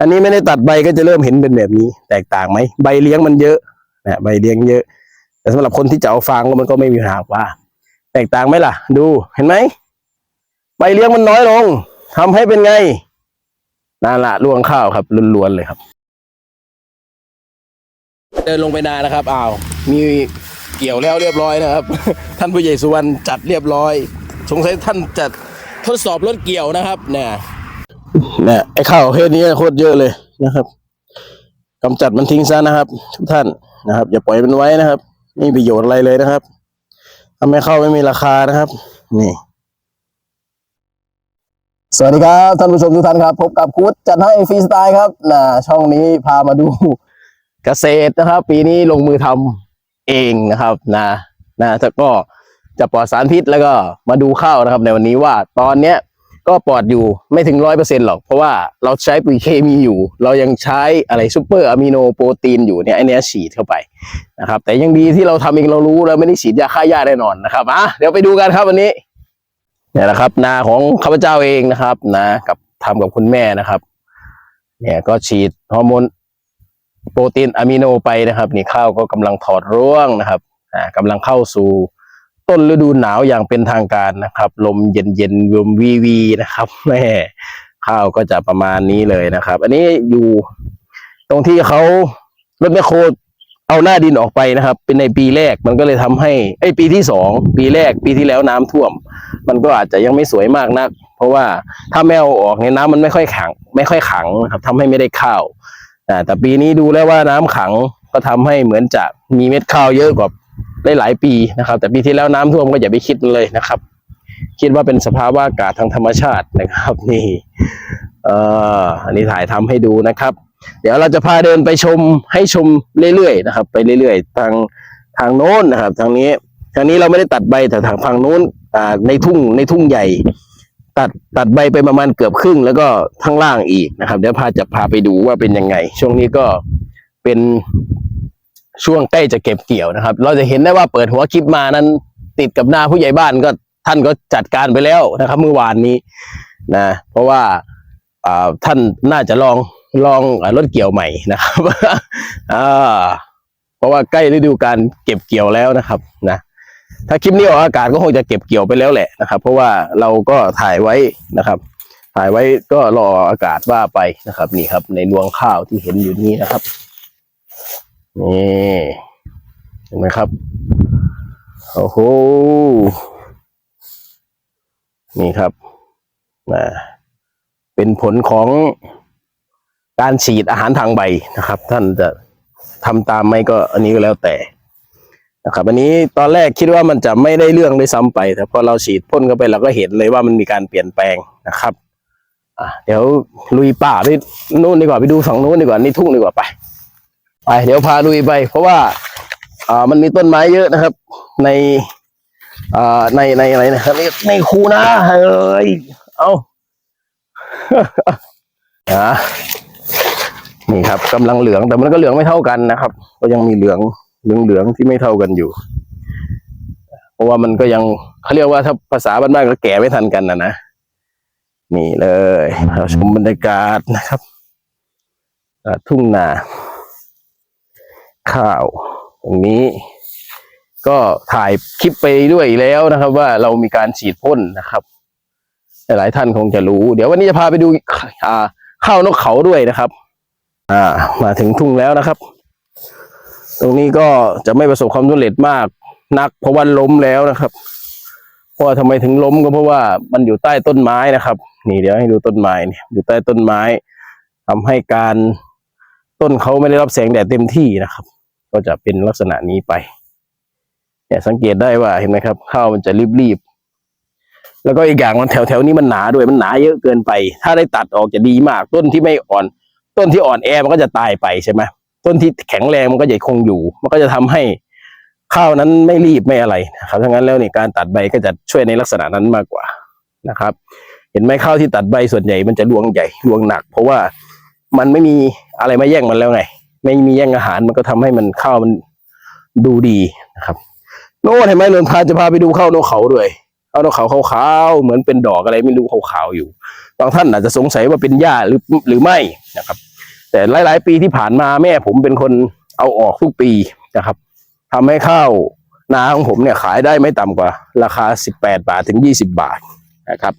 อันนี้ไม่ได้ตัดใบก็จะเริ่มเห็นเป็นแบบนี้ แตกต่างไหมใบเลี้ยงมันเยอะนะใบเลี้ยงเยอะ แต่สำหรับคนที่จะเอาฟางมันก็ไม่มีหาว่า แตกต่างไหมล่ะ ดูเห็นไหมใบเลี้ยงมันน้อยลงทำให้เป็นไงนั่นละรวงข้าวครับล้วนๆเลยครับ เดินลงไปนานะครับอ้าวมีเกี่ยวแล้วเรียบร้อยนะครับ ท่านผู้ใหญ่สุวรรณจัดเรียบร้อย สงสัยท่านจัดทดสอบรถเกี่ยวนะครับเนี่ย นี่ยไอ้ข้าวประเพศนี้โคตรเยอะเลยนะครับกำจัดมันทิ้งซะนะครับทุกท่านนะครับ อย่าปล่อยมันไว้นะครับ ไม่มีประโยชน์อะไรเลยนะครับทำให้ข้าวไม่มีราคานะครับ นี่ สวัสดีครับท่านผู้ชมทุกท่านครับ พบกับกู๊ดจัดให้ฟรีสไตล์ครับนะช่องนี้พามาดูเกษตรนะครับ ปีนี้ลงมือทำเองนะครับนะนะแต่ก็จะปลอดสารพิษแล้วก็มาดูข้าวนะครับ ในวันนี้ว่าตอนเนี้ย ก็ปลอดอยู่ไม่ถึงร้อยเปอร์เซ็นหรอก เพราะว่าเราใช้ปุ๋ยเคมีอยู่ เรายังใช้อะไรซูเปอร์อะมิโนโปรตีนอยู่เนี่ยไอเนี้ยฉีดเข้าไปนะครับ แต่ยังดีที่เราทำเองเรารู้เราไม่ได้ฉีดยาฆ่าหญ้าแน่นอนนะครับอะเดี๋ยวไปดูกันครับวันนี้เนี่ยนะครับ นาของข้าพเจ้าเองนะครับ นะกับทำกับคุณแม่นะครับ เนี่ยก็ฉีดฮอร์โมนโปรตีนอะมิโนไปนะครับ นี่ข้าวก็กำลังถอดร่วงนะครับ อ่ากำลังเข้าสู่ ต้นฤดูหนาวอย่างเป็นทางการนะครับ ลมเย็นเย็นๆลมวีวีนะครับแม่ข้าวก็จะประมาณนี้เลยนะครับ อันนี้อยู่ ตรงที่เขารถแมคโครเอาหน้าดินออกไปนะครับ เป็นในปีแรกมันก็เลยทำให้ไอ้ปีที่สองปีแรกปีที่แล้วน้ำท่วม มันก็อาจจะยังไม่สวยมากนัก เพราะว่าถ้าแมวออกเนี่ยน้ำมันไม่ค่อยขัง ไม่ค่อยขังนะครับทำให้ไม่ได้ข้าวแต่ปีนี้ดูแล้วว่าน้ำขังก็ทำให้เหมือนจะมีเม็ดข้าวเยอะกว่า หลายปีนะครับ แต่ปีที่แล้วน้ำท่วมก็อย่าไปคิดเลยนะครับ คิดว่าเป็นสภาวะอากาศทางธรรมชาตินะครับ นี่เอ่ออันนี้ถ่ายทำให้ดูนะครับ เดี๋ยวเราจะพาเดินไปชมให้ชมเรื่อยๆนะครับ ไปเรื่อยๆ ทางทางโน้นนะครับ ทางนี้ทางนี้เราไม่ได้ตัดใบแต่ทางฝั่งโน้นอ่าในทุ่งในทุ่งใหญ่ ตัดตัดใบไปประมาณเกือบครึ่ง แล้วก็ข้างล่างอีกนะครับ เดี๋ยวพาจะพาไปดูว่าเป็นยังไง ช่วงนี้ก็เป็น ช่วงใกล้จะเก็บเกี่ยวนะครับ เราจะเห็นได้ว่าเปิดหัวคลิปมานั้น ติดกับหน้าผู้ใหญ่บ้านก็ท่านก็จัดการไปแล้วนะครับ เมื่อวานนี้นะเพราะว่าท่านน่าจะลองลองรถเกี่ยวใหม่นะครับเพราะว่าใกล้ฤดูการเก็บเกี่ยวแล้วนะครับนะถ้าคลิปนี้ออกอากาศก็คงจะเก็บเกี่ยวไปแล้วแหละนะครับ เพราะว่าเราก็ถ่ายไว้นะครับ ถ่ายไว้ก็รออากาศว่าไปนะครับ นี่ครับ ในรวงข้าวที่เห็นอยู่นี้นะครับ นี่เห็นไหมครับโอ้โหนี่ครับนะเป็นผลของการฉีดอาหารทางใบนะครับ ท่านจะทำตามไหมก็อันนี้ก็แล้วแต่นะครับอันนี้ตอนแรกคิดว่ามันจะไม่ได้เรื่องด้วยซ้ำไป แต่พอเราฉีดพ่นเข้าไปเราก็เห็นเลยว่ามันมีการเปลี่ยนแปลงนะครับอะเดี๋ยวลุยป่าไปนู่นดีกว่าไปดูฝั่งนู้นดีกว่านี่ทุ่งดีกว่าไป ไปเดี๋ยวพาลุยไป เพราะว่าอ่ามันมีต้นไม้เยอะนะครับ ในอ่าในในอะไรนะครับในในคูนะเอ้ยเอาอะนี่ครับกำลังเหลืองแต่มันก็เหลืองไม่เท่ากันนะครับ ก็ยังมีเหลืองเหลืองเหลืองที่ไม่เท่ากันอยู่ เพราะว่ามันก็ยังเขาเรียกว่าถ้าภาษาบ้านๆก็แก่ไม่ทันกันนะนะนี่เลยเราชมบรรยากาศนะครับทุ่งนา ข้าว ตรงนี้ ก็ถ่ายคลิปไปด้วยแล้วนะครับ ว่าเรามีการฉีดพ่นนะครับ หลายท่านคงจะรู้ เดี๋ยววันนี้จะพาไปดูอ่าข้าวนกเขาด้วยนะครับ อ่า มาถึงทุ่งแล้วนะครับ ตรงนี้ก็จะไม่ประสบความสำเร็จมากนักเพราะว่าล้มแล้วนะครับเพราะว่าทำไมถึงล้มก็เพราะว่ามันอยู่ใต้ต้นไม้นะครับ นี่เดี๋ยวให้ดูต้นไม้เนี่ยอยู่ใต้ต้นไม้ทำให้การต้นเขาไม่ได้รับแสงแดดเต็มที่นะครับ ก็จะเป็นลักษณะนี้ไปเนี่ยสังเกตได้ว่าเห็นไหมครับ ข้าวมันจะรีบๆแล้วก็อีกอย่างมันแถวๆนี้มันหนาด้วยมันหนาเยอะเกินไป ถ้าได้ตัดออกจะดีมาก ต้นที่ไม่อ่อน ต้นที่อ่อนแอมันก็จะตายไปใช่ไหมต้นที่แข็งแรงมันก็จะคงอยู่ มันก็จะทำให้ข้าวนั้นไม่รีบไม่อะไรนะครับทั้งนั้นแล้วนี่การตัดใบก็จะช่วยในลักษณะนั้นมากกว่านะครับ เห็นไหมข้าวที่ตัดใบส่วนใหญ่มันจะรวงใหญ่รวงหนัก เพราะว่ามันไม่มีอะไรมาแย่งมันแล้วไง ไม่มีแย่งอาหารมันก็ทำให้มันข้าวมันดูดีนะครับ โน่นเห็นไหมเรือนพาจะพาไปดูข้าวนกเขาด้วยข้าวนกเขาขาวๆเหมือนเป็นดอกอะไรไม่รู้ขาวๆอยู่บางท่านอาจจะสงสัยว่าเป็นหญ้าหรือหรือไม่นะครับ แต่หลาย ๆ ปีที่ผ่านมาแม่ผมเป็นคนเอาออกทุกปีนะครับทำให้ข้าวนาของผมเนี่ยขายได้ไม่ต่ำกว่า ราคา 18 บาทถึง 20 บาทนะครับ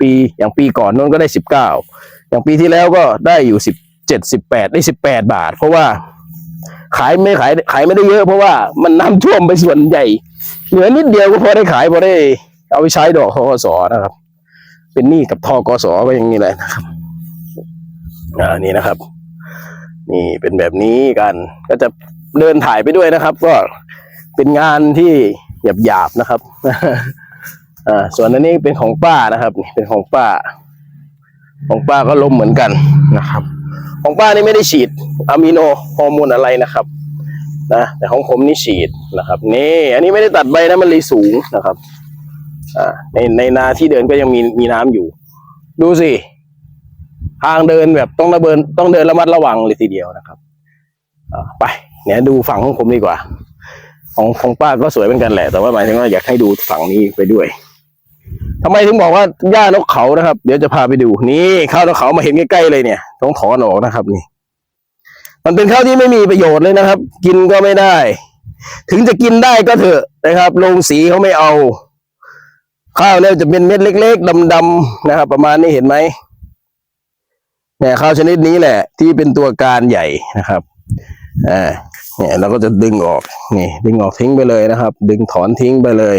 ปีอย่างปีก่อนนู้นก็ได้ 19 อย่างปีที่แล้วก็ได้อยู่ 17 18ได้18บแปดบาท เพราะว่า ขายไม่ขายขายไม่ได้เยอะเพราะว่ามันน้ำท่วมไปส่วนใหญ่ เหลือนิดเดียวก็พอได้ขายพอได้ เอาไปใช้ดอกทกสนะครับ เป็นหนี้กับทกสไปอย่างนี้แหละนะครับอ่านี่นะครับ นี่เป็นแบบนี้กัน ก็จะเดินถ่ายไปด้วยนะครับ ก็เป็นงานที่หยาบๆนะครับอ่าส่วนอันนี้เป็นของป้านะครับ นี่เป็นของป้า ของป้าก็ล้มเหมือนกันนะครับ ของป้านี่ไม่ได้ฉีดอะมิโนฮอร์โมนอะไรนะครับนะแต่ของผมนี่ฉีดนะครับนี่อันนี้ไม่ได้ตัดใบนะมันเลยสูงนะครับอ่าในในนาที่เดินก็ยังมีมีน้ำอยู่ ดูสิทางเดินแบบต้องระเบินต้องเดินระมัดระวังเลยทีเดียวนะครับอ่าไปเนี่ยดูฝั่งของผมดีกว่า ของของป้าก็สวยเหมือนกันแหละ แต่ว่าหมายถึงว่าอยากให้ดูฝั่งนี้ไปด้วย ทำไมถึงบอกว่าหญ้านกเขานะครับ เดี๋ยวจะพาไปดูนี่ข้าวนกเขามาเห็นใกล้ๆเลยเนี่ย ต้องถอนออกนะครับ นี่ มันเป็นข้าวที่ไม่มีประโยชน์เลยนะครับ กินก็ไม่ได้ ถึงจะกินได้ก็เถอะนะครับโรงสีเขาไม่เอา ข้าวเนี่ยจะเป็นเม็ดเล็ก ๆดำๆนะครับ ประมาณนี้เห็นไหมเนี่ยข้าวชนิดนี้แหละ ที่เป็นตัวการใหญ่นะครับอ่าเนี่ยเราก็จะดึงออกนี่ดึงออกทิ้งไปเลยนะครับ ดึงถอนทิ้งไปเลย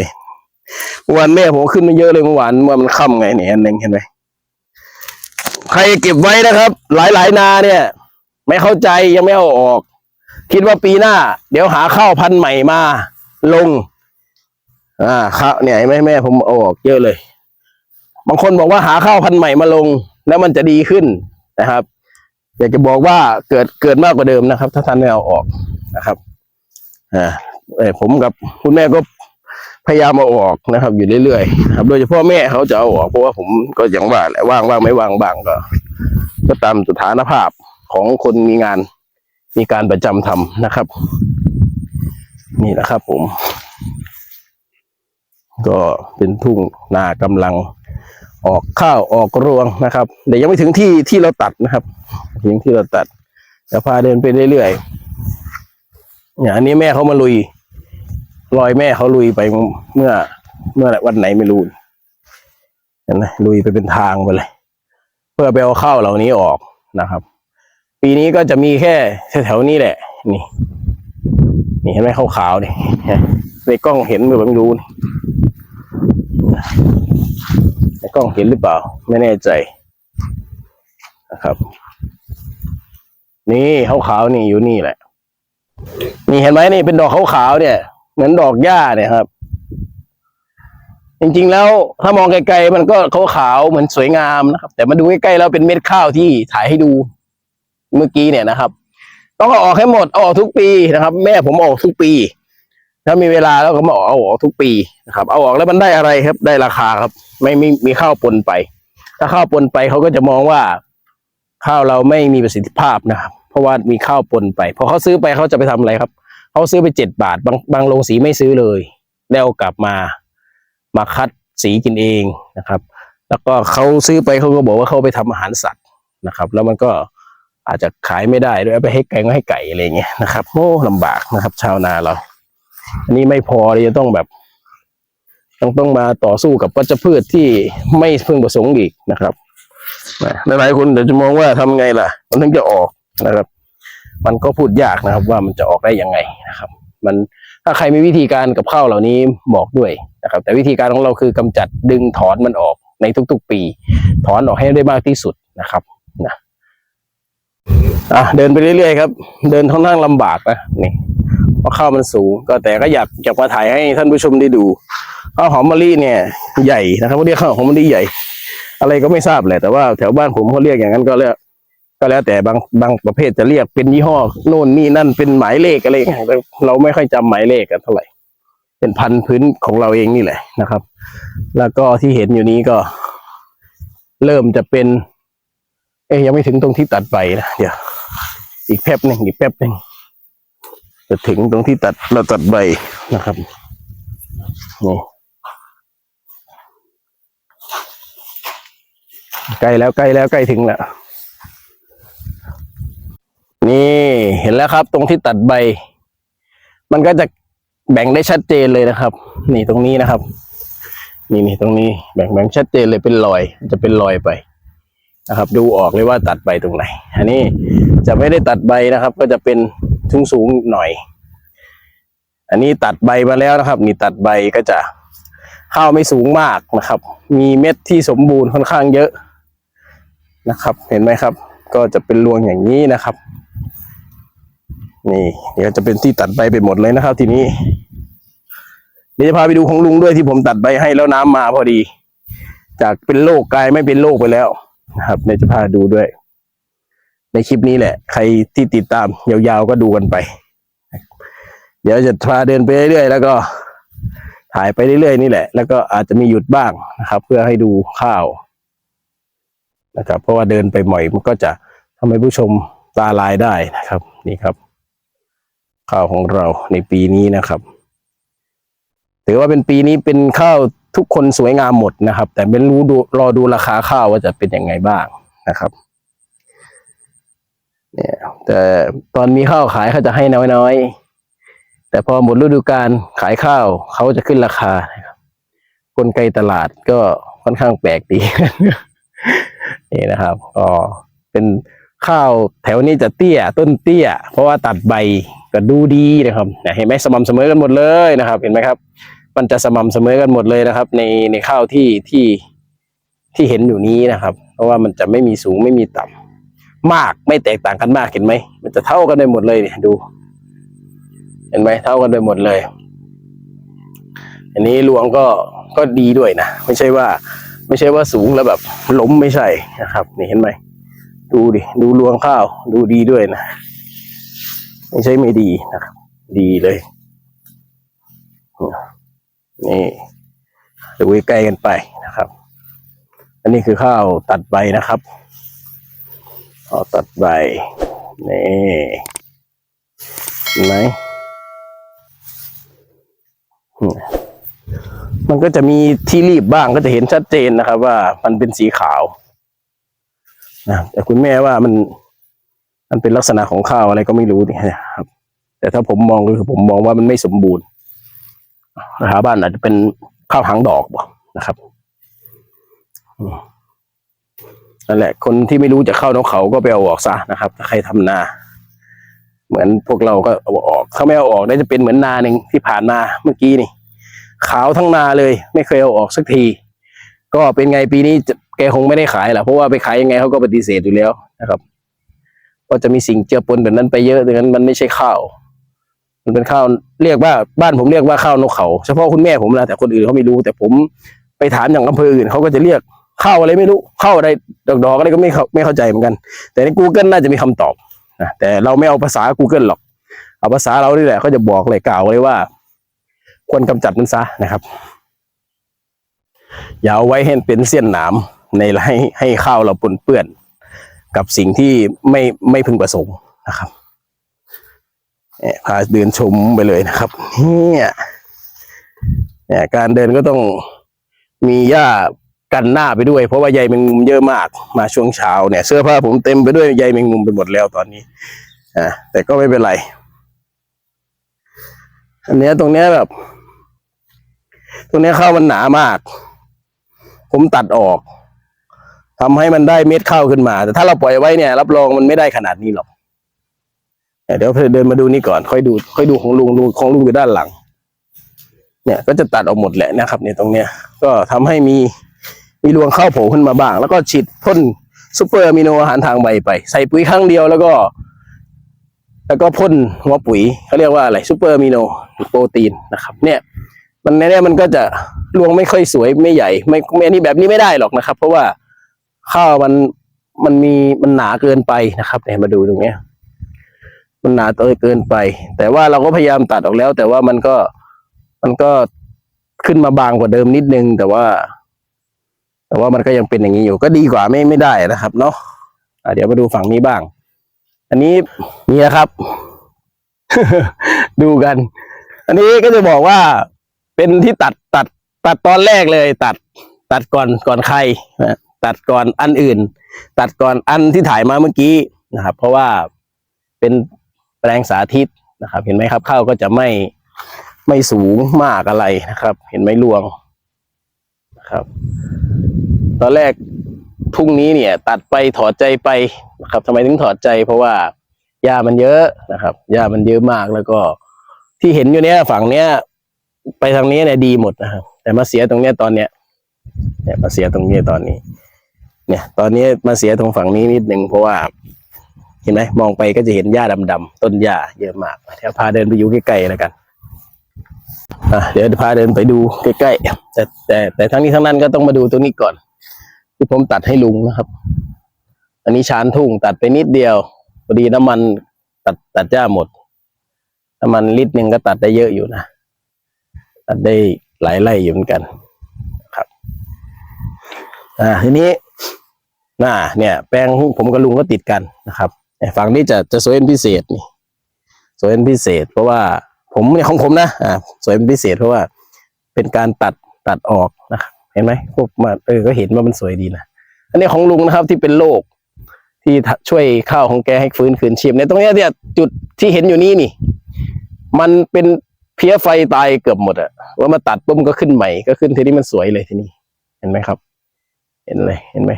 เมื่อวานแม่ผมขึ้นมาเยอะเลยเมื่อวานว่ามันค่ำไงเนี่ยอันหนึ่งเห็นไหมใครเก็บไว้นะครับ หลายหลายนาเนี่ย ไม่เข้าใจยังไม่เอาออก คิดว่าปีหน้า เดี๋ยวหาข้าวพันธุ์ใหม่มา ลง อ่าข้าวเนี่ยเห็นไหมแม่ผมเอาออกเยอะเลย บางคนบอกว่าหาข้าวพันธุ์ใหม่มาลง แล้วมันจะดีขึ้นนะครับ อยากจะบอกว่าเกิดเกิดมากกว่าเดิมนะครับ ถ้าท่านไม่เอาออกนะครับอ่าผมกับคุณแม่ก็ พยายามเอาออกนะครับ อยู่เรื่อยๆครับ โดยเฉพาะแม่เขาจะเอาออกเพราะว่าผมก็อย่างว่าแหละว่างว่างไม่ว่างบ้างก็ ก็ตามสถานภาพของคนมีงานมีการประจำทำนะครับ นี่นะครับ ผม ก็เป็นทุ่งนากำลังออกข้าวออกรวงนะครับแต่ยังไม่ถึงที่ที่เราตัดนะครับถึงที่เราตัดจะพาเดินไปเรื่อยๆเนี่ยอันนี้แม่เขามาลุย รอยแม่เขาลุยไปเมื่อ เมื่อวันไหนไม่รู้เห็นไหมลุยไปเป็นทางไปเลย เพื่อไปเอาข้าวเหล่านี้ออกนะครับ ปีนี้ก็จะมีแค่แถวๆนี้แหละ นี่ นี่เห็นไหมขาวๆนี่ในกล้องเห็นหรือเปล่าไม่รู้ในกล้องเห็นหรือเปล่า ไม่แน่ใจนะครับ นี่ขาวๆนี่อยู่นี่แหละ นี่เห็นไหมนี่เป็นดอกขาวๆเนี่ย เหมือนดอกหญ้าเนี่ยครับ จริงๆแล้วถ้ามองไกลๆมันก็ขาวๆเหมือนสวยงามนะครับ แต่มาดูใกล้ๆแล้วเป็นเม็ดข้าวที่ถ่ายให้ดูเมื่อกี้เนี่ยนะครับ ต้องเอาออกให้หมดเอาออกทุกปีนะครับ แม่ผมออกทุกปี ถ้ามีเวลาแล้วก็มาเอาออกทุกปีนะครับ เอาออกแล้วมันได้อะไรครับ ได้ราคาครับ ไม่มีมีข้าวปนไป ถ้าข้าวปนไปเขาก็จะมองว่าข้าวเราไม่มีประสิทธิภาพนะครับ เพราะว่ามีข้าวปนไปพอเขาซื้อไปเขาจะไปทำอะไรครับ เขาซื้อไปเจ็ดบาท บางบางโรงสีไม่ซื้อเลยแล้วกลับมามาคัดสีกินเองนะครับ แล้วก็เขาซื้อไปเขาก็บอกว่าเขาไปทำอาหารสัตว์นะครับ แล้วมันก็อาจจะขายไม่ได้ด้วยไปให้ไก่ก็ให้ไก่อะไรเงี้ยนะครับโอ้ลำบากนะครับ ชาวนาเรา อันนี้ไม่พอเลยจะต้องแบบ ต้องต้องมาต่อสู้กับวัชพืชที่ไม่พึงประสงค์อีกนะครับนะหลายๆคนเดี๋ยวจะมองว่าทำไงล่ะ มันถึงจะออกนะครับ มันก็พูดยากนะครับว่ามันจะออกได้ยังไงนะครับ มันถ้าใครมีวิธีการกับข้าวเหล่านี้บอกด้วยนะครับ แต่วิธีการของเราคือกำจัดดึงถอนมันออกในทุก ๆ ปี ถอนออกให้ได้มากที่สุดนะครับนะอะเดินไปเรื่อยๆครับ เดินค่อนข้างลำบากนะนี่เพราะข้าวมันสูง ก็แต่ก็อยากอยากมาถ่ายให้ท่านผู้ชมได้ดูข้าวหอมมะลิเนี่ย ใหญ่นะครับเขาเรียกข้าวหอมมะลิใหญ่ อะไรก็ไม่ทราบแหละแต่ว่าแถวบ้านผมเขาเรียกอย่างนั้นก็แล้วก็ ก็แล้วแต่บางบางประเภทจะเรียกเป็นยี่ห้อโน่นนี่นั่นเป็นหมายเลขอะไรเราไม่ค่อยจำหมายเลขกันเท่าไหร่ เป็นพันพื้นของเราเองนี่แหละนะครับ แล้วก็ที่เห็นอยู่นี้ก็ เริ่มจะเป็น เอ้ยยังไม่ถึงตรงที่ตัดใบนะเดี๋ยวอีกแป๊บหนึ่งอีกแป๊บหนึ่งจะถึงตรงที่ตัดเราตัดใบนะครับนี่ใกล้แล้วใกล้แล้วใกล้ถึงแล้ว นี่เห็นแล้วครับ ตรงที่ตัดใบ มันก็จะแบ่งได้ชัดเจนเลยนะครับ นี่ตรงนี้นะครับ นี่นี่ตรงนี้แบ่งแบ่งชัดเจนเลยเป็นรอยจะเป็นรอยไปนะครับ ดูออกเลยว่าตัดใบตรงไหน อันนี้จะไม่ได้ตัดใบนะครับ ก็จะเป็นสูงสูงหน่อย อันนี้ตัดใบมาแล้วนะครับ นี่ตัดใบก็จะข้าวไม่สูงมากนะครับ มีเม็ดที่สมบูรณ์ค่อนข้างเยอะนะครับ เห็นไหมครับ ก็จะเป็นรวงอย่างนี้นะครับ นี่เดี๋ยวจะเป็นที่ตัดใบไปหมดเลยนะครับ ทีนี้เดี๋ยวจะพาไปดูของลุงด้วยที่ผมตัดใบให้แล้วน้ำมาพอดี จากเป็นโรคกลายไม่เป็นโรคไปแล้วนะครับเดี๋ยวจะพาดูด้วย ในคลิปนี้แหละ ใครที่ติดตามยาวๆก็ดูกันไป เดี๋ยวจะพาเดินไปเรื่อยๆแล้วก็ถ่ายไปเรื่อยๆนี่แหละ แล้วก็อาจจะมีหยุดบ้างนะครับ เพื่อให้ดูข้าวนะครับ เพราะว่าเดินไปหม่อยมันก็จะทำให้ผู้ชมตาลายได้นะครับ นี่ครับ ข้าวของเราในปีนี้นะครับถือว่าเป็นปีนี้เป็นข้าวทุกคนสวยงามหมดนะครับ แต่ไม่รู้ดูรอดูราคาข้าวว่าจะเป็นยังไงบ้างนะครับเนี่ยแต่ตอนมีข้าวขายเขาจะให้น้อยๆ แต่พอหมดฤดูกาลขายข้าวเขาจะขึ้นราคานะครับกลไกตลาดก็ค่อนข้างแปลกดีนี่นะครับก็เป็น ข้าวแถวนี้จะเตี้ยต้นเตี้ย เพราะว่าตัดใบก็ดูดีนะครับเห็นไหมสม่ำเสมอกันหมดเลยนะครับ เห็นไหมครับ มันจะสม่ำเสมอกันหมดเลยนะครับ ในในข้าวที่ที่ที่เห็นอยู่นี้นะครับ เพราะว่ามันจะไม่มีสูงไม่มีต่ำมากไม่แตกต่างกันมากเห็นไหมมันจะเท่ากันไปหมดเลยเนี่ยดู เห็นไหมเท่ากันไปหมดเลย อันนี้รวงก็ก็ดีด้วยนะไม่ใช่ว่า ไม่ใช่ว่าสูงแล้วแบบล้มไม่ใช่นะครับ นี่เห็นไหม ดูดิ ดูรวงข้าว ดูดีด้วยนะ ไม่ใช่ไม่ดีนะครับ ดีเลย นี่ดูใกล้กันไปนะครับ อันนี้คือข้าวตัดใบนะครับข้าตัดใบ นี่เห็นไหมมันก็จะมีที่รีบบ้างก็จะเห็นชัดเจนนะครับ ว่ามันเป็นสีขาว นะแต่คุณแม่ว่ามันมันเป็นลักษณะของข้าวอะไรก็ไม่รู้เนี่ยครับ แต่ถ้าผมมองก็คือผมมองว่ามันไม่สมบูรณ์สถาบ้านอาจจะเป็นข้าวหางดอกบ่นะครับนั่นแหละ คนที่ไม่รู้จะเข้านกเขาก็ไปเอาออกซะนะครับถ้าใครทำนา เหมือนพวกเราก็เอาออก ถ้าไม่เอาออกได้จะเป็นเหมือนนาหนึ่งที่ผ่านมาเมื่อกี้นี่ ขาวทั้งนาเลย ไม่เคยเอาออกสักที ก็เป็นไงปีนี้จะ แกคงไม่ได้ขายแหละเพราะว่าไปขายยังไงเขาก็ปฏิเสธอยู่แล้วนะครับก็จะมีสิ่งเจือปนแบบนั้นไปเยอะดังนั้นมันไม่ใช่ข้าว มันเป็นข้าวเรียกว่าบ้านผมเรียกว่าข้าวนกเขา เฉพาะคุณแม่ผมนะแต่คนอื่นเขาไม่รู้ แต่ผมไปถามอย่างอำเภออื่นเขาก็จะเรียกข้าวอะไรไม่รู้ข้าวอะไรดอกๆอะไรก็ไม่ไม่เข้าใจเหมือนกัน แต่ใน Google น่าจะมีคำตอบนะแต่เราไม่เอาภาษา Google หรอก เอาภาษาเรานี่แหละเขาจะบอกเลยกล่าวเลยว่า ควรกำจัดมันซะนะครับ อย่าเอาไว้ให้เป็นเสี้ยนหนาม ในให้ให้ข้าวเราปนเปื้อน กับสิ่งที่ไม่ไม่พึงประสงค์นะครับเนี่ยพาเดินชมไปเลยนะครับเนี่ยเนี่ยการเดินก็ต้องมีหญ้ากันหน้าไปด้วย เพราะว่าใยแมงมุมเยอะมากมาช่วงเช้าเนี่ย เสื้อผ้าผมเต็มไปด้วยใยแมงมุมไปหมดแล้วตอนนี้อ่าแต่ก็ไม่เป็นไรอันเนี้ยตรงเนี้ยแบบ ตรงเนี้ยข้าวมันหนามาก ผมตัดออก ทำให้มันได้เม็ดข้าวขึ้นมา แต่ถ้าเราปล่อยไว้เนี่ย รับรองมันไม่ได้ขนาดนี้หรอกเดี๋ยวเดินมาดูนี่ก่อน ค่อยดูค่อยดูของลุงลุงของลุงอยู่ด้านหลัง เนี่ยก็จะตัดออกหมดแหละนะครับเนี่ยตรงเนี้ย ก็ทำให้มีมีรวงข้าวโผล่ขึ้นมาบ้าง แล้วก็ฉีดพ่นซูเปอร์อะมิโนอาหารทางใบไป ใส่ปุ๋ยครั้งเดียวแล้วก็ แล้วก็พ่นหัวปุ๋ยเขาเรียกว่าอะไรซูเปอร์อะมิโนโปรตีนนะครับ เนี่ย มันในเนี้ยมันก็จะรวงไม่ค่อยสวยไม่ใหญ่ไม่ไม่อันนี้แบบนี้ไม่ได้หรอกนะครับ เพราะว่า ข้าวมันมันมีมันหนาเกินไปนะครับเนี่ยมาดูตรงเนี้ย มันหนาตัวเกินไป แต่ว่าเราก็พยายามตัดออกแล้ว แต่ว่ามันก็มันก็ขึ้นมาบางกว่าเดิมนิดนึง แต่ว่า แต่ว่ามันก็ยังเป็นอย่างนี้อยู่ ก็ดีกว่าไม่ไม่ได้นะครับ เนาะะเดี๋ยวมาดูฝั่งนี้บ้าง อันนี้นี่นะครับ ดูกัน อันนี้ก็จะบอกว่าเป็นที่ตัดตัด ตัดตอนแรกเลย ตัด ตัดก่อนก่อนใครนะ ตัดก่อนอันอื่น ตัดก่อนอันที่ถ่ายมาเมื่อกี้นะครับ เพราะว่าเป็นแปลงสาธิตนะครับ เห็นไหมครับข้าวก็จะไม่ไม่สูงมากอะไรนะครับ เห็นไหมรวงนะครับ ตอนแรกทุ่งนี้เนี่ย ตัดไปถอดใจไปนะครับทำไมถึงถอดใจ เพราะว่าหญ้ามันเยอะนะครับหญ้ามันเยอะมากแล้วก็ ที่เห็นอยู่เนี้ยฝั่งเนี้ย ไปทางนี้เนี่ยดีหมดนะครับแต่มาเสียตรงเนี้ยตอนเนี้ยเนี่ยมาเสียตรงนี้ตอนนี้ เนี่ย ตอนนี้มาเสียตรงฝั่งนี้นิดหนึ่งเพราะว่า เห็นไหมมองไปก็จะเห็นหญ้าดำๆต้นหญ้าเยอะมากเดี๋ยวพาเดินไปอยู่ใกล้ๆแล้วกันอะเดี๋ยวพาเดินไปดูใกล้ๆแต่แต่แต่ทั้งนี้ทั้งนั้นก็ต้องมาดูตรงนี้ก่อน ที่ผมตัดให้ลุงนะครับ อันนี้ชานทุ่งตัดไปนิดเดียวพอดีน้ำมันตัดตัดหญ้าหมดน้ำมันลิตรหนึ่งก็ตัดได้เยอะอยู่นะตัดได้หลายไร่อยู่เหมือนกันครับ อ่าทีนี้ น่าเนี่ย แปลงผมกับลุงก็ติดกันนะครับฝั่งนี้จะจะสวยเป็นพิเศษนี่สวยเป็นพิเศษ เพราะว่าผมเนี่ยของผมนะอ่าสวยเป็นพิเศษเพราะว่าเป็นการตัดตัดออกนะเห็นไหมพวกมาเออก็เห็นว่ามันสวยดีนะอันนี้ของลุงนะครับที่เป็นโรคที่ช่วยข้าวของแกให้ฟื้นคืนชีพในตรงนี้เนี่ยจุดที่เห็นอยู่นี่นี่ มันเป็นเพี้ยไฟตายเกือบหมดอะว่ามาตัดปุ๊บก็ขึ้นใหม่ก็ขึ้นทีนี้มันสวยเลยทีนี้ เห็นไหมครับ เห็นเลยเห็นไหม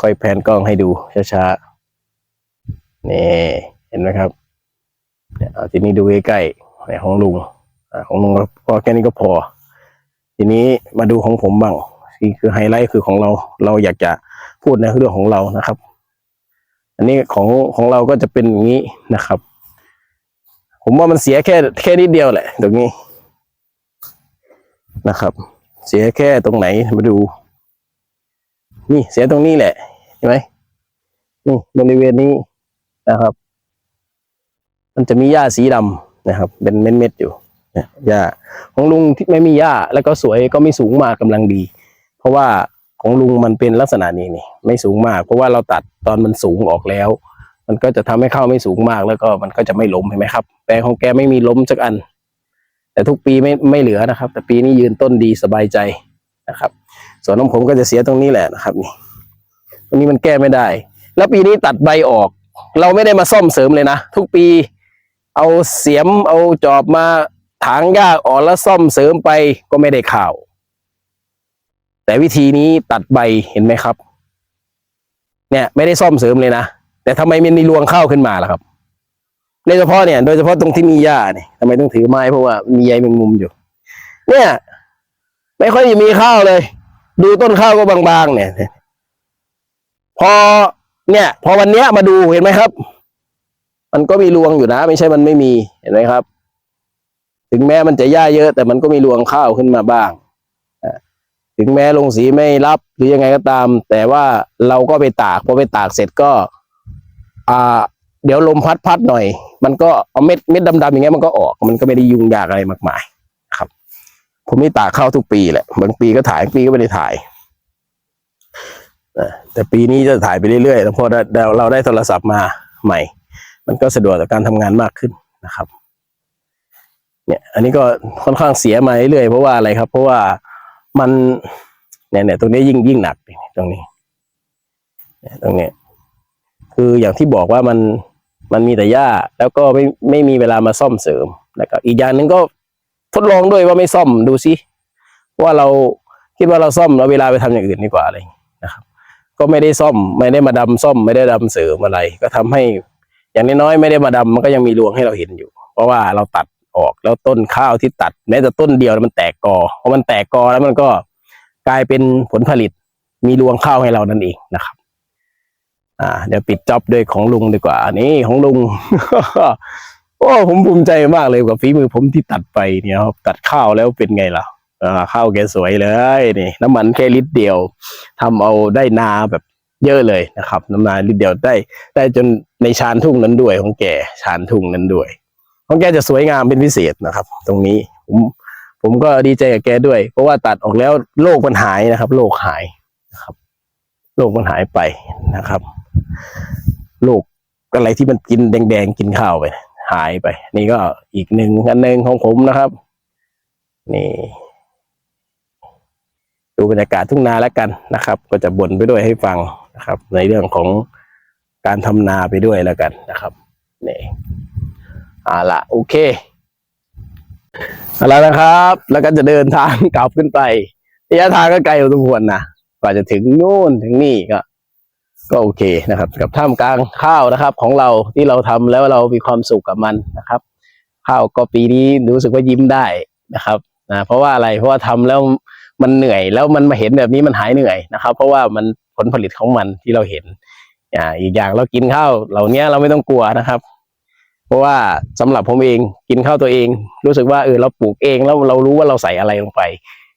ค่อยแพนกล้องให้ดูช้าๆนี่เห็นไหมครับเอาทีนี้ดูใกล้ๆในของลุงของลุงก็พอแค่นี้ก็พอ ทีนี้มาดูของผมบ้างที่คือไฮไลท์คือของเราเราอยากจะพูดในเรื่องของเรานะครับ อันนี้ของของเราก็จะเป็นอย่างนี้นะครับ ผมว่ามันเสียแค่แค่นิดเดียวแหละ ตรงนี้นะครับ เสียแค่ตรงไหนมาดู นี่เสียตรงนี้แหละเห็นไหมนี่บริเวณนี้นะครับ มันจะมีหญ้าสีดำนะครับ เป็นเม็ดๆอยู่หญ้าของลุงที่ไม่มีหญ้าแล้วก็สวยก็ไม่สูงมากกำลังดี เพราะว่าของลุงมันเป็นลักษณะนี้นี่ไม่สูงมาก เพราะว่าเราตัดตอนมันสูงออกแล้ว มันก็จะทำให้ข้าวไม่สูงมากแล้วก็มันก็จะไม่ล้มเห็นไหมครับ แปลงของแกไม่มีล้มสักอัน แต่ทุกปีไม่ไม่เหลือนะครับ แต่ปีนี้ยืนต้นดีสบายใจนะครับ วนน้องผมก็จะเสียตรงนี้แหละนะครับนี่ตรงนี้มันแก้ไม่ได้ แล้วปีนี้ตัดใบออก เราไม่ได้มาซ่อมเสริมเลยนะ ทุกปีเอาเสียมเอาจอบมาถางหญ้าอ่อกแล้วซ่อมเสริมไปก็ไม่ได้ข่าว แต่วิธีนี้ตัดใบเห็นไหมครับ เนี่ย ไม่ได้ซ่อมเสริมเลยนะ แต่ทำไมมันมีรวงเข้าขึ้นมาล่ะครับโดยเฉพาะเนี่ยโดยเฉพาะตรงที่มีหญ้าเนี่ยทำไมต้องถือไม้เพราะว่ามีใยแมงมุมอยู่ เนี่ย ไม่ค่อยมีข้าวเลย ดูต้นข้าวก็บางๆเนี่ย พอเนี่ย พอวันเนี้ยมาดูเห็นไหมครับ มันก็มีรวงอยู่นะ ไม่ใช่มันไม่มีเห็นไหมครับ ถึงแม้มันจะหญ้าเยอะ แต่มันก็มีรวงข้าวขึ้นมาบ้างถึงแม้ลงสีไม่รับ หรือยังไงก็ตาม แต่ว่าเราก็ไปตากพอไปตากเสร็จก็ อ่า เดี๋ยวลมพัดพัดหน่อย มันก็เอาเม็ดเม็ดดำๆอย่างเงี้ยมันก็ออก มันก็ไม่ได้ยุ่งยากอะไรมากมาย ผมนี่ตากข้าวทุกปีแหละ บางปีก็ถ่ายปีก็ไม่ได้ถ่ายแต่ปีนี้จะถ่ายไปเรื่อยๆแล้วพอเราเราได้โทรศัพท์มาใหม่ มันก็สะดวกต่อการทำงานมากขึ้นนะครับ เนี่ย อันนี้ก็ค่อนข้างเสียมาเรื่อยๆเพราะว่าอะไรครับ เพราะว่ามันเนี่ยเนี่ยตรงนี้ยิ่งยิ่งหนักตรงนี้ตรงเนี้ยคืออย่างที่บอกว่ามันมันมีแต่หญ้าแล้วก็ไม่ไม่มีเวลามาซ่อมเสริมแล้วก็อีกอย่างหนึ่งก็ ทดลองด้วยว่าไม่ซ่อมดูซิว่าเราคิดว่าเราซ่อมเราเวลาไปทำอย่างอื่นดีกว่าอะไรนะครับ ก็ไม่ได้ซ่อมไม่ได้มาดำซ่อมไม่ได้ดำเสริมอะไร ก็ทำให้อย่างน้อยๆไม่ได้มาดำมันก็ยังมีรวงให้เราเห็นอยู่ เพราะว่าเราตัดออกแล้วต้นข้าวที่ตัดแม้แต่ต้นเดียวมันแตกกอพอมันแตกกอแล้วมันก็กลายเป็นผลผลิตมีรวงข้าวให้เรานั่นเองนะครับ อ่า เดี๋ยวปิดจ็อบด้วยของลุงดีกว่า นี่ของลุง โอ้ผมภูมิใจมากเลยกับฝีมือผมที่ตัดไปเนี่ยครับตัดข้าวแล้วเป็นไงล่ะอ่าข้าวแกสวยเลยนี่น้ำมันแค่ลิตรเดียวทำเอาได้นาแบบเยอะเลยนะครับ น้ำนาลิตรเดียวได้ ได้จนในชานทุ่งนั้นด้วยของแกชานทุ่งนั้นด้วยของแกจะสวยงามเป็นพิเศษนะครับ ตรงนี้ผมผมก็ดีใจกับแกด้วย เพราะว่าตัดออกแล้วโรคมันหายนะครับโรคหายนะครับโรคมันหายไปนะครับโรคอะไรที่มันกินแดงๆกินข้าวไป หายไป นี่ก็อีกหนึ่งอันหนึ่งของผมนะครับ นี่ดูบรรยากาศทุ่งนาแล้วกันนะครับ ก็จะบ่นไปด้วยให้ฟังนะครับ ในเรื่องของการทำนาไปด้วยแล้วกันนะครับนี่เอาละโอเคเอาละนะครับ แล้วก็จะเดินทางกลับขึ้นไประยะทางก็ไกลพอสมควรนะกว่าจะถึงโน่นถึงนี่ก็ ก็โอเคนะครับ กับท่ามกลางข้าวนะครับ ของเราที่เราทำแล้วเรามีความสุขกับมันนะครับ ข้าวก็ปีนี้รู้สึกว่ายิ้มได้นะครับนะเพราะว่าอะไรเพราะว่าทำแล้วมันเหนื่อยแล้วมันมาเห็นแบบนี้มันหายเหนื่อยนะครับ เพราะว่ามันผลผลิตของมันที่เราเห็นอ่าอีกอย่างเรากินข้าวเหล่านี้เราไม่ต้องกลัวนะครับ เพราะว่าสำหรับผมเองกินข้าวตัวเอง รู้สึกว่าเออเราปลูกเองแล้วเรารู้ว่าเราใส่อะไรลงไป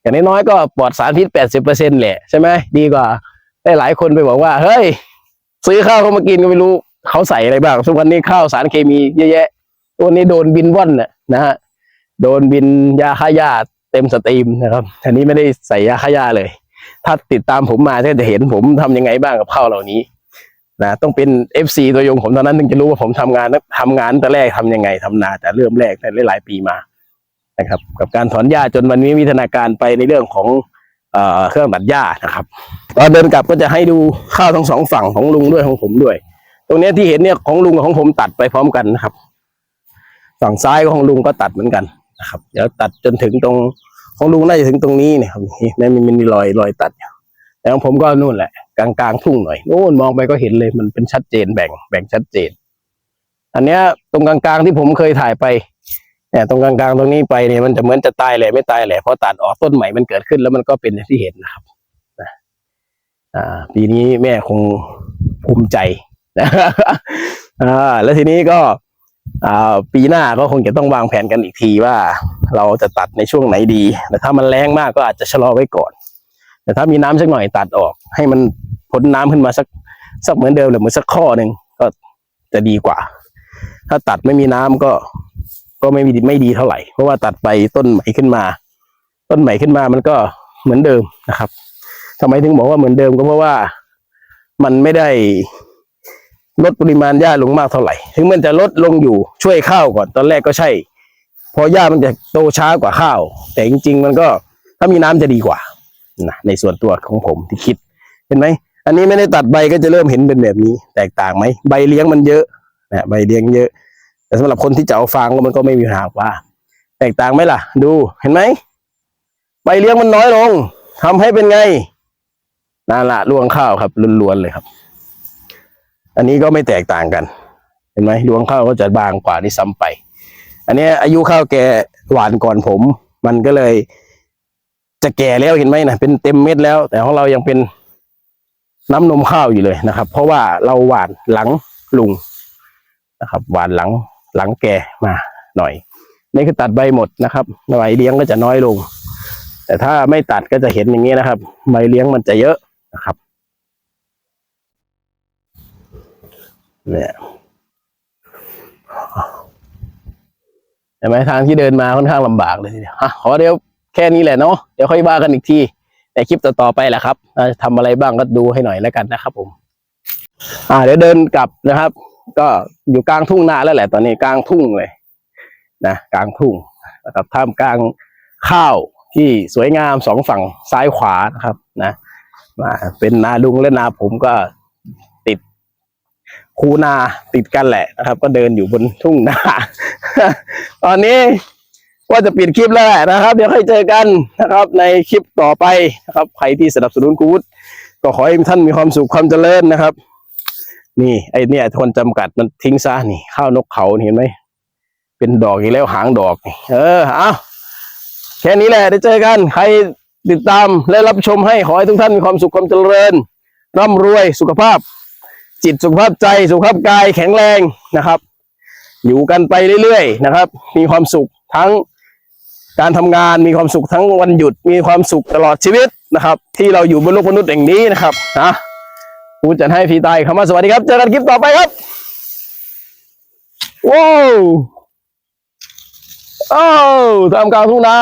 อย่างน้อยๆก็ปลอดสารพิษแปดสิบเปอร์เซ็นแหละใช่ไหมดีกว่า ได้หลายคนไปบอกว่า เฮ้ย ซื้อข้าวเขามากินก็ไม่รู้เขาใส่อะไรบ้างทุกวันนี้ข้าวสารเคมีเยอะแยะตัวนี้โดนบินว่อนน่ะนะฮะโดนบินยาฆ่าหญ้าเต็มสตรีมนะครับอันนี้ไม่ได้ใส่ยาฆ่าหญ้าเลย ถ้าติดตามผมมาก็จะเห็นผมทำยังไงบ้างกับข้าวเหล่านี้นะต้องเป็นเอฟซีตัวยงผมตอนนั้นถึงจะรู้ว่าผมทำงานทำงานแต่แรกทำยังไงทำนาแต่เริ่มแรกในหลายปีมานะครับ กับการถอนหญ้าจนวันนี้วิทนาการไปในเรื่องของ เครื่องตัดหญ้านะครับตอนเดินกลับก็จะให้ดูข้าวทั้งสองฝั่งของลุงด้วยของผมด้วย ตรงนี้ที่เห็นเนี่ยของลุงกับของผมตัดไปพร้อมกันนะครับ ฝั่งซ้ายของลุงก็ตัดเหมือนกันนะครับ เดี๋ยวตัดจนถึงตรงของลุงน่าจะถึงตรงนี้เนี่ยครับนี่มันมีรอยรอยตัดอยู่แต่ของผมก็นู่นแหละกลางกลางๆทุ่งหน่อยนู่นมองไปก็เห็นเลยมันเป็นชัดเจนแบ่งแบ่งชัดเจน อันเนี้ยตรงกลางๆที่ผมเคยถ่ายไป เนี่ยตรงกลางๆตรงนี้ไปเนี่ยมันจะเหมือนจะตายแหละไม่ตายแหละเพราะตัดออกต้นใหม่มันเกิดขึ้นแล้วมันก็เป็นอย่างที่เห็นนะครับอ่า ปีนี้แม่คงภูมิใจนะอ่า แล้วทีนี้ก็ อ่า ปีหน้าก็คงจะต้องวางแผนกันอีกทีว่า เราจะตัดในช่วงไหนดีแต่ถ้ามันแรงมากก็อาจจะชะลอไว้ก่อน แต่ถ้ามีน้ำสักหน่อยตัดออก ให้มันพ้นน้ำขึ้นมาสักสักเหมือนเดิมหรือเหมือนสักข้อหนึ่งก็จะดีกว่า ถ้าตัดไม่มีน้ำก็ ก็ไม่มีไม่ดีเท่าไหร่ เพราะว่าตัดไปต้นใหม่ขึ้นมา ต้นใหม่ขึ้นมามันก็เหมือนเดิมนะครับทำไมถึงบอกว่าเหมือนเดิมก็เพราะว่ามันไม่ได้ลดปริมาณหญ้าลงมากเท่าไหร่ ถึงมันจะลดลงอยู่ช่วยข้าวก่อน ตอนแรกก็ใช่เพอหญ้ามันจะโตช้ากว่าข้าว แต่จริง ๆ มันก็ถ้ามีน้ำจะดีกว่านะในส่วนตัวของผมที่คิด เห็นไหม อันนี้ไม่ได้ตัดใบก็จะเริ่มเห็นเป็นแบบนี้ แตกต่างไหม ใบเลี้ยงมันเยอะนะใบเลี้ยงเยอะ แต่สำหรับคนที่จะเอาฟางก็มันก็ไม่มีปัญหาว่า แตกต่างไหมล่ะ ดูเห็นไหมใบเลี้ยงมันน้อยลงทำให้เป็นไงนั่นละรวงข้าวครับล้วนๆเลยครับ อันนี้ก็ไม่แตกต่างกัน เห็นไหมรวงข้าวก็จะบางกว่าที่ซ้ำไป อันนี้อายุข้าวแกหวานก่อนผม มันก็เลย จะแก่แล้วเห็นไหมนะเป็นเต็มเม็ดแล้ว แต่ของเรายังเป็นน้ำนมข้าวอยู่เลยนะครับ เพราะว่าเราหวานหลังลุงนะครับ หวานหลัง หลังแกมาหน่อย นี่คือตัดใบหมดนะครับใบเลี้ยงก็จะน้อยลง แต่ถ้าไม่ตัดก็จะเห็นอย่างนี้นะครับ ใบเลี้ยงมันจะเยอะนะครับเนี่ยเห็นไหมทางที่เดินมาค่อนข้างลำบากเลยทีเดียวอะขอเดี๋ยวแค่นี้แหละเนาะเดี๋ยวค่อยว่ากันอีกทีในคลิปต่อๆไปแหละครับอ่าทำอะไรบ้างก็ดูให้หน่อยแล้วกันนะครับผม อ่าเดี๋ยวเดินกลับนะครับ ก็อยู่กลางทุ่งนาแล้วแหละ ตอนนี้กลางทุ่งเลยนะกลางทุ่งนะครับท่ามกลางข้าวที่สวยงามสองฝั่งซ้ายขวานะครับนะมาเป็นนาลุงและนาผมก็ติดคูนาติดกันแหละนะครับ ก็เดินอยู่บนทุ่งนา ตอนนี้ว่าจะปิดคลิปแล้วแหละนะครับ เดี๋ยวค่อยเจอกันนะครับ ในคลิปต่อไปนะครับ ใครที่สนับสนุนกูวุฒก็ขอให้ท่านมีความสุขความเจริญนะครับ นี่ไอเนี่ยทนจำกัดมันทิ้งซะนี่ ข้าวนกเขานี่เห็นไหมเป็นดอกอีกแล้วหางดอก เออเอาแค่นี้แหละได้เจอกัน ใครติดตามและรับชมให้ขอให้ทุกท่านมีความสุขความเจริญ ร่ำรวยสุขภาพ จิตสุขภาพใจสุขภาพกายแข็งแรงนะครับ อยู่กันไปเรื่อยๆนะครับ มีความสุขทั้งการทำงานมีความสุขทั้งวันหยุดมีความสุขตลอดชีวิตนะครับ ที่เราอยู่บนโลกมนุษย์แห่งนี้นะครับนะ กูจะให้พี่ตายคำว่าสวัสดีครับ เจอกันคลิปต่อไปครับว้าวโอ้ทำกลางทุ่งนา